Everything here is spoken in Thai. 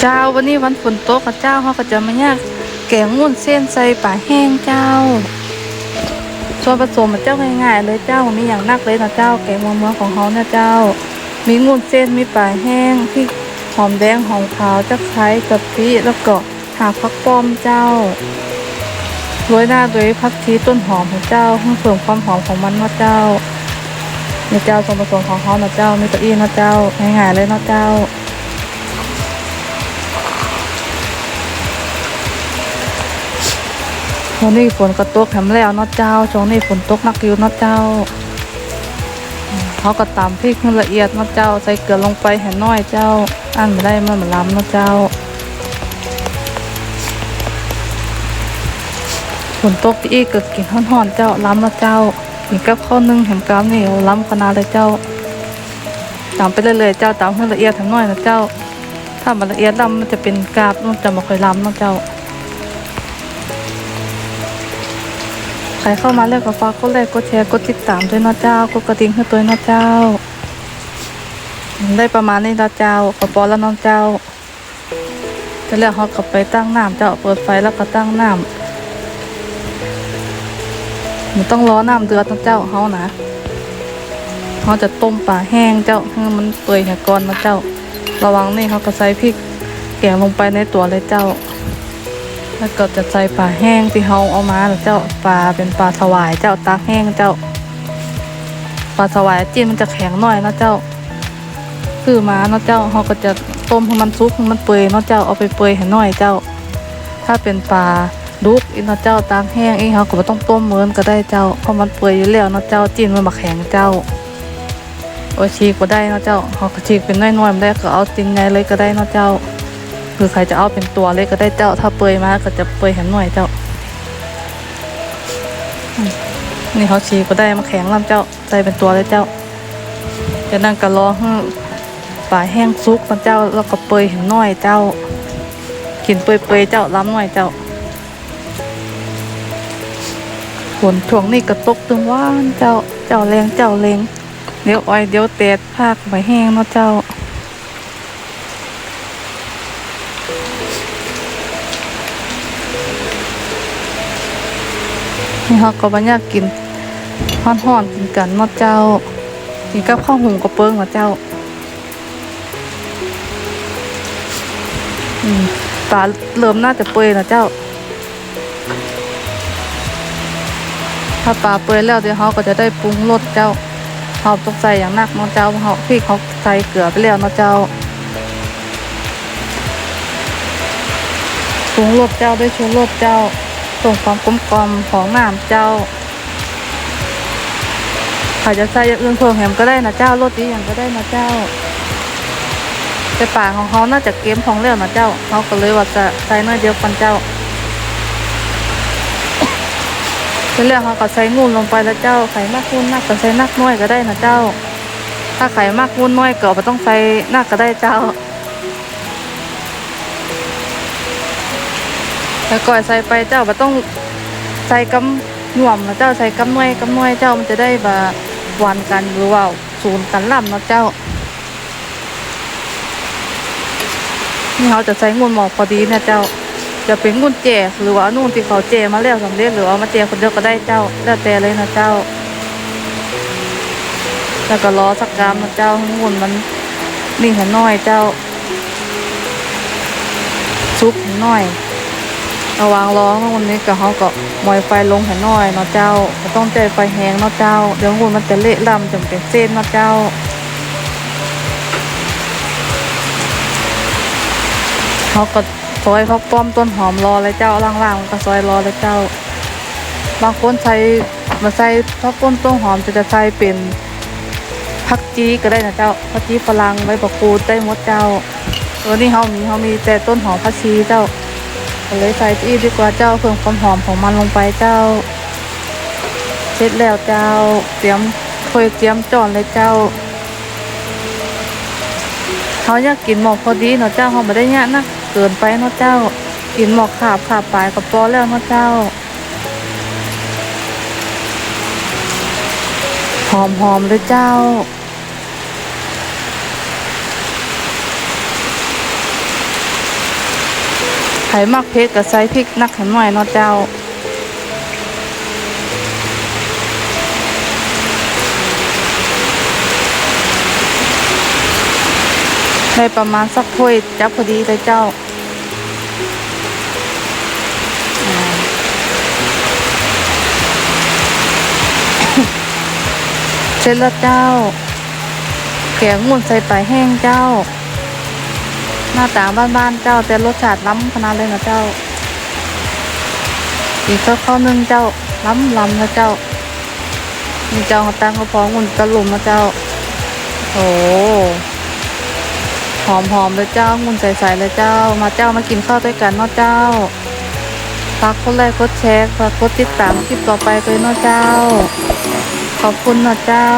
เจ้าวันนี้วันฝนตกกับเจ้าเขาก็จะมาย่างแกงง่วนเส้นใส่ป่าแห้งเจ้า ส่วนผสมมันเจ้าง่ายๆเลยเจ้ามีอย่างนักเลยนะเจ้าแกงเมืองเมืองของเขาเนี่ยเจ้า มีง่วนเส้นมีป่าแห้งพริกหอมแดงหอมขาวจักไคร้กะปิแล้วก็หาพักป้อมเจ้าโรยหน้าด้วยผักชีต้นหอมของเจ้าเพื่อเพิ่มความหอมของมันนะเจ้าในเจ้าส่วนผสมของเขานะเจ้ามีตะอี้นะเจ้าง่ายๆเลยนะเจ้า วงนี้ฝนก็ตกแถมแล้วเนาะเจ้าช่วงนี้ฝนตกนักอยู่เนาะเจ้าเขาก็ตำพริกให้ละเอียดเนาะเจ้า ใส่เกลือลงไปแห่น้อยเจ้า อันไม่ได้มันมันล้ำเนาะเจ้าฝนตกอีกก็กินห่อนๆเจ้าล้ำเนาะเจ้ากินกับข้าวนึ่งแหมกรามนี่ล้ำขนาดเลยเจ้าตำไปเรื่อยๆเจ้าตำให้ละเอียดแถมน้อยนะเจ้า ถ้ามันละเอียดล้ำมันจะเป็นกาบมันจะไม่ค่อยล้ำเนาะเจ้า รเข้ามาแล้วก็ฝากกดไลค์กดแชร์กดติดตามด้วยนะเจ้ากดกระดิ่งให้ตัวนะเจ้า ได้ประมาณนี้ละเจ้าขอปอแล้วน้องเจ้าจะแล้วเขากลับไปตั้งน้ำเจ้าเปิดไฟแล้วก็ตั้งน้ำมันต้องรอน้ำเดือดนะเจ้าเขานะเขาจะต้มปลาแห้งเจ้าให้มันเปื่อยให้ก่อนนะเจ้า ระวังนี่เขาก็ใส่พริกแกงลงไปในตัวเลยเจ้า แล้วก็จะใส่ปลาแห้งที่เขาเอามาแล้วเจ้าปลาเป็นปลาสวายเจ้าตากแห้งเจ้าปลาสวายจิ้มมันจะแข็งหน่อยนะเจ้าคือมาเนาะเจ้าเขาก็จะต้มให้มันซุกให้มันเปื่อยเนาะเจ้าเอาไปเปื่อยให้หน่อยเจ้า ถ้าเป็นปลาดุกอีเนาะเจ้าตากแห้งอีเขาก็บ่ต้องต้มเหมือนก็ได้เจ้าเพราะมันเปื่อยอยู่แล้วเนาะเจ้าจิ้มมันมาแข็งเจ้าโอ้ยฉีก็ได้เนาะเจ้าเขาก็ฉีกเป็นน้อยๆมันได้ก็เอาตินไงเลยก็ได้เนาะเจ้า คือใครจะเอาเป็นตัวเล็กก็ได้เจ้า ถ้าเปยมาก็จะเปยเห็นหน่อยเจ้า นี่เขาชีก็ได้มาแข็งลำเจ้าใส่เป็นตัวเลยเจ้าจะนั่งกระรอให้ปลาแห้งซุกมันเจ้าแล้วก็เปยเห็นหน่อยเจ้า กินเปยเปยเจ้าล้ำหน่อยเจ้าฝนช่วงนี้กระตกตึงว่านเจ้าเจ้าแรงเจ้าแรงเดี๋ยวอ้อยเดี๋ยวเตดภาคใบแห้งเนาะเจ้า นี่เขาก็บ่อยากกินฮ้อนๆกินกันเนาเจ้ากินกับข้าวหุงกระเปิ้งเนาเจ้าปลาเริ่มน่าจะเปื่อยนาะเจ้า ถ้าปลาเปื่อยแล้วเดี๋ยวเขาก็จะได้ปรุงรสเจ้าเขาต้องใส่อย่างหนักเนาะเจ้าเขาพี่เขาใส่เกลือไปแล้วเนาะเจ้าปรุงรสเจ้าด้วยชูรสเจ้า ส่งความกลมกลอมของน้ำเจ้าใครจะใส่อย่างอื่นเพิ่มแหมก็ได้นะเจ้ารสดีอย่างก็ได้นะเจ้า แต่ป่าของเขาน่าจะเกมของเลี้ยวนะเจ้าเขาก็เลยว่าจะใส่น้อยเดียวกันเจ้าเป็นเรื่องเขาก็ใส่งูลงไปแล้วเจ้าไข่มากงูนนักก็ใส่นักน้อยก็ได้นะเจ้า ถ้าไข่มากงูนน้อยก็ไม่ต้องใส่นักก็ได้เจ้า แล้วก่อยใส่ไปเจ้าบ่ต้องใส่กำหน่วมนะเจ้าใส่กำหน่วยกำหน่วยเจ้ามันจะได้บ่หวานกันหรือว่าศูนกันล่ำเนาะเจ้านี่เขาจะใช้งุนหมอกพอดีนะเจ้า จะเป็นงุนแจกหรือว่านู่นที่เขาแจมาแล้วสำเร็จหรือว่ามาแจคนเดียวก็ได้เจ้าแล้วแต่เลยนะเจ้า แล้วก็รอสักกรามนะเจ้าให้งุนมันนิ่งห้น้อยเจ้าซุกให้น้อย ระวังร้องวันนี้ก็เขาก็มอยไฟลงให้น้อยเนาะเจ้าต้องใจไฟแห้งเนาะเจ้า เดี๋ยวหุ่นมันจะเละลำจนเป็นเส้นเนาะเจ้าเขาก็ซอยเขาป้อมต้นหอมรอเลยเจ้าล่างๆมันก็ซอยรอเลยเจ้า บางคนใช้มาใส่ถ้าป้นต้นหอมจะจะใส่เป็นผักจีก็ได้นะเจ้าผักจีฝรั่งใบประกูดได้หมดเจ้าตัวนี้เขามีเขามีแต่ต้นหอมผักชีเจ้า ก็เลยใส่อีกดีกว่าเจ้าเพิ่มความหอมของมันลงไปเจ้า เสร็จแล้วเจ้าเตรียมค่อยเตรียมจอนเลยเจ้าเขาอยากกินหมอกพอดีเนาะเจ้าเขาไม่ได้ยากนักเกินไปเนาะเจ้า กินหมอกขาบขาบปลายกับปอแล้วเนาะเจ้าหอมหอมเลยเจ้า มักเผ็ดกับใส่พริกนักข็งหน่อยเนาะเจ้าได้ประมาณสักถ้วยจับพอดีเลยเจ้าเสร็จแล้วเจ้าแกงหมุนใส่ปลาแห้งเจ้า หน้าตาบ้านๆเจ้าแต่รสชาติล้ำขนาดเลยนะเจ้า อีกสักข้าวหนึงเจ้าล้ำล้ำนะเจ้ามีเจ้าเขาตั้งกระพาะหมุนกระหลุมนะเจ้าโอ้หอมหอมเลยเจ้าหมุนใสๆเลยเจ้า มาเจ้ามากินข้าวด้วยกันเนาะเจ้าฝากกดไลค์กดแชร์ฝากกดติดตามคลิปต่อไปเลยเนาะเจ้า ขอบคุณเนาะเจ้า